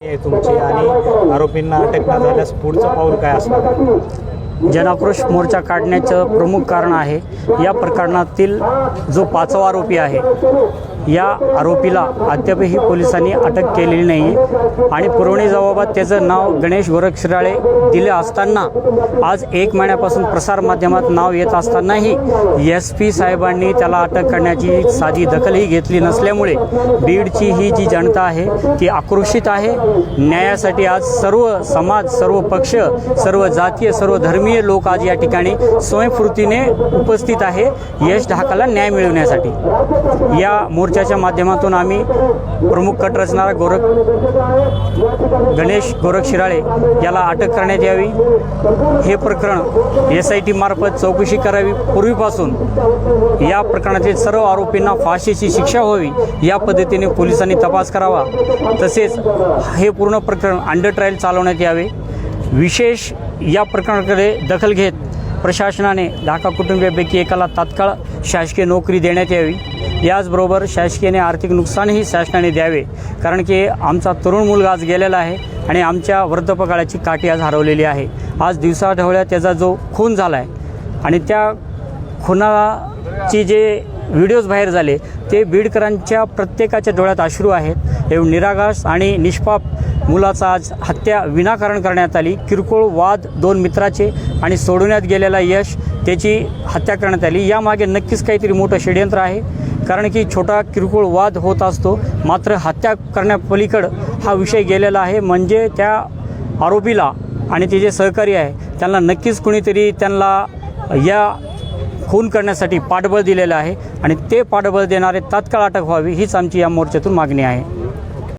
तुमची आणि आरोपींना अटक न झाल्यास पुढचं पाऊल काय असणार? जनाक्रोश मोर्चा काढण्याचं प्रमुख कारण आहे या प्रकरणातील जो पाचवा आरोपी आहे या आरोपीला अद्यापही पोलिसांनी अटक केलेली नाही आणि पुरवणी जबाबात त्याचं नाव गणेश गोरक्षराळे दिले असताना आज एक महिन्यापासून प्रसारमाध्यमात नाव येत असतानाही एस पी साहेबांनी त्याला अटक करण्याची साधी दखलही घेतली नसल्यामुळे बीडची ही जी जनता आहे ती आक्रोशित आहे. न्यायासाठी आज सर्व समाज सर्व पक्ष सर्व जातीय सर्व धर्मीय लोक आज या ठिकाणी स्वयंस्फूर्तीने उपस्थित आहे. यश ढाकाला न्याय मिळवण्यासाठी. या मोर्चा मंचाच्या माध्यमातून आम्ही प्रमुख कट रचणारा गोरख गणेश गोरख शिराळे याला अटक करण्यात यावी. हे प्रकरण एस आय टी मार्फत चौकशी करावी. पूर्वीपासून या प्रकरणातील सर्व आरोपींना फाशीची शिक्षा व्हावी या पद्धतीने पोलिसांनी तपास करावा. तसेच हे पूर्ण प्रकरण अंडर ट्रायल चालवण्यात यावे. विशेष या प्रकरणाकडे दखल घेत प्रशासनाने ढाका कुटुंबियापैकी एकाला तात्काळ शासकीय नोकरी देण्यात यावी. याचबरोबर शासकीयने आर्थिक नुकसानही शासनाने द्यावे कारण की आमचा तरुण मुलगा आज गेलेला आहे आणि आमच्या वृद्धपकाळाची काठी आज हरवलेली आहे. आज दिवसाढवळ्या त्याचा जो खून झाला आहे आणि त्या खुनाची जे व्हिडिओज बाहेर झाले ते बीडकरांच्या प्रत्येकाच्या डोळ्यात अश्रू आहेत. एवढं निरागास आणि निष्पाप मुलाचा आज हत्या विनाकारण करण्यात आली. किरकोळ वाद दोन मित्राचे आणि सोडवण्यात गेलेला यश त्याची हत्या करण्यात आली. यामागे नक्कीच काहीतरी मोठं षडयंत्र आहे. कारण की छोटा किरकोळ वाद होत असतो. मात्र हत्या करण्यापलीकडं हा विषय गेलेला आहे. म्हणजे त्या आरोपीला आणि ते जे सहकारी आहे त्यांना नक्कीच कुणीतरी त्यांना या खून करण्यासाठी पाठबळ दिलेलं आहे. आणि ते पाठबळ देणारे तात्काळ अटक व्हावी हीच आमची या मोर्चातून मागणी आहे.